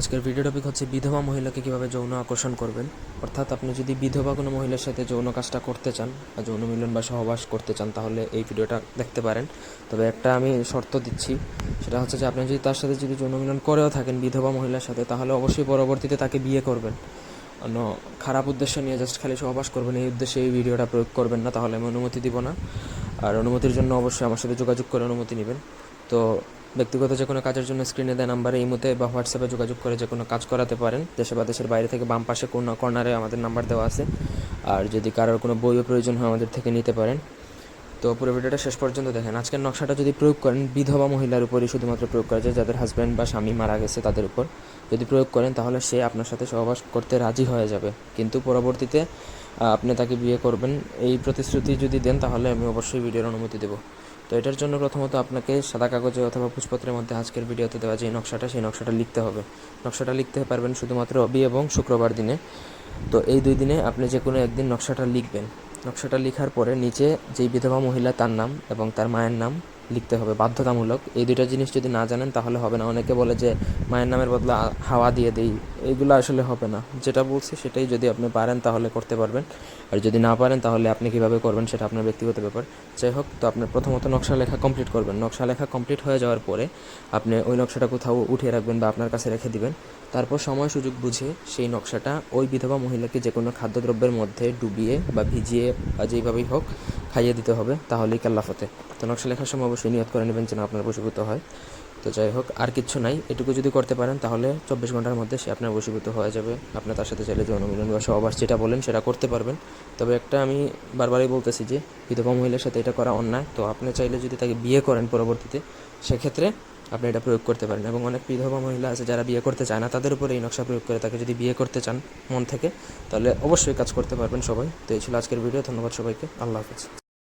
আজকের video topic হচ্ছে বিধবা মহিলাকে কীভাবে যৌন আকর্ষণ করবেন। অর্থাৎ আপনি যদি বিধবা কোনো মহিলার সাথে যৌন কাজটা করতে চান বা যৌন মিলন বা সহবাস করতে চান, তাহলে এই ভিডিওটা দেখতে পারেন। তবে একটা আমি শর্ত দিচ্ছি, সেটা হচ্ছে যে আপনি যদি তার সাথে যদি যৌন মিলন করেও থাকেন বিধবা মহিলার সাথে, তাহলে অবশ্যই পরবর্তীতে তাকে বিয়ে করবেন। অন্য খারাপ উদ্দেশ্য নিয়ে জাস্ট খালি সহবাস করবেন, এই উদ্দেশ্যে এই ভিডিওটা প্রয়োগ করবেন না, তাহলে আমি অনুমতি দিব না। আর অনুমতির জন্য অবশ্যই আমার সাথে যোগাযোগ করে অনুমতি নেবেন। তো ব্যক্তিগত যে কোনো কাজের জন্য স্ক্রিনে দেয় নাম্বারে ইমোতে বা হোয়াটসঅ্যাপে যোগাযোগ করে যে কোনো কাজ করাতে পারেন। দেশে বা দেশের বাইরে থেকে বাম পাশে কোনো কর্নারে আমাদের নাম্বার দেওয়া আছে। আর যদি কারোর কোনো বইও প্রয়োজন হয় আমাদের থেকে নিতে পারেন। তো পুরো ভিডিওটা শেষ পর্যন্ত দেখেন। আজকের নকশাটা যদি প্রয়োগ করেন, বিধবা মহিলার উপরই শুধুমাত্র প্রয়োগ করা যায়, যাদের হাজব্যান্ড বা স্বামী মারা গেছে তাদের উপর। যদি প্রয়োগ করেন, তাহলে সে আপনার সাথে সহবাস করতে রাজি হয়ে যাবে। কিন্তু পরবর্তীতে আপনি তাকে বিয়ে করবেন, এই প্রতিশ্রুতি যদি দেন তাহলে আমি অবশ্যই ভিডিওর অনুমতি দেবো। তো এটার জন্য প্রথমত আপনাকে সাদা কাগজে অথবা পুষ্পত্রের মধ্যে আজকের ভিডিওতে দেওয়া যে নকশাটা, সেই নকশাটা লিখতে হবে। নকশাটা লিখতে পারবেন শুধুমাত্র রবি এবং শুক্রবার দিনে। তো এই দুই দিনে আপনি যে কোনো একদিন নকশাটা লিখবেন। নকশাটা লিখার পরে নিচে যেই বিধবা মহিলা তার নাম এবং তার মায়ের নাম লিখতে হবে, বাধ্যতামূলক। এই দুইটা জিনিস যদি না জানেন তাহলে হবে না। অনেকে বলে যে, মায়ের নামের বদলে হাওয়া দিয়ে দেই। এগুলো আসলে হবে না। যেটা বলছি সেটাই যদি আপনি পারেন তাহলে করতে পারবেন। আর যদি না পারেন তাহলে আপনি কীভাবে করবেন সেটা আপনার ব্যক্তিগত ব্যাপার। যাই হোক, তো আপনার প্রথমত নকশা লেখা কমপ্লিট করবেন। নকশা লেখা কমপ্লিট হয়ে যাওয়ার পরে আপনি ওই নকশাটা কোথাও উঠিয়ে রাখবেন বা আপনার কাছে রেখে দিবেন। তারপর সময় সুযোগ বুঝে সেই নকশাটা ওই বিধবা মহিলাকে যে কোনো খাদ্যদ্রব্যের মধ্যে ডুবিয়ে বা ভিজিয়ে বা যেইভাবেই হোক খাইয়ে দিতে হবে, তাহলেই কাল্লাফতে তো নকশা লেখার সময় অবশ্যই নিয়ত করে নেবেন যেন আপনার বশীভূত হয়। তো যাই হোক, আর কিচ্ছু নাই। এটুকু যদি করতে পারেন, তাহলে চব্বিশ ঘণ্টার মধ্যে সে আপনার বশীভূত হয়ে যাবে। আপনার তার সাথে চাইলে যৌন মিলন বা সহবাস যেটা বলেন, সেটা করতে পারবেন। তবে একটা আমি বারবারই বলতেছি যে, বিধবা মহিলার সাথে এটা করা অন্যায়। তো আপনি চাইলে যদি তাকে বিয়ে করেন পরবর্তীতে, সেক্ষেত্রে আপনি এটা প্রয়োগ করতে পারেন। এবং অনেক বিধবা মহিলা আছে যারা বিয়ে করতে চায় না, তাদের উপর এই নকশা প্রয়োগ করে তাকে যদি বিয়ে করতে চান মন থেকে, তাহলে অবশ্যই কাজ করতে পারবেন সবাই। তো এই ছিল আজকের ভিডিও। ধন্যবাদ সবাইকে। আল্লাহ হাফিজ।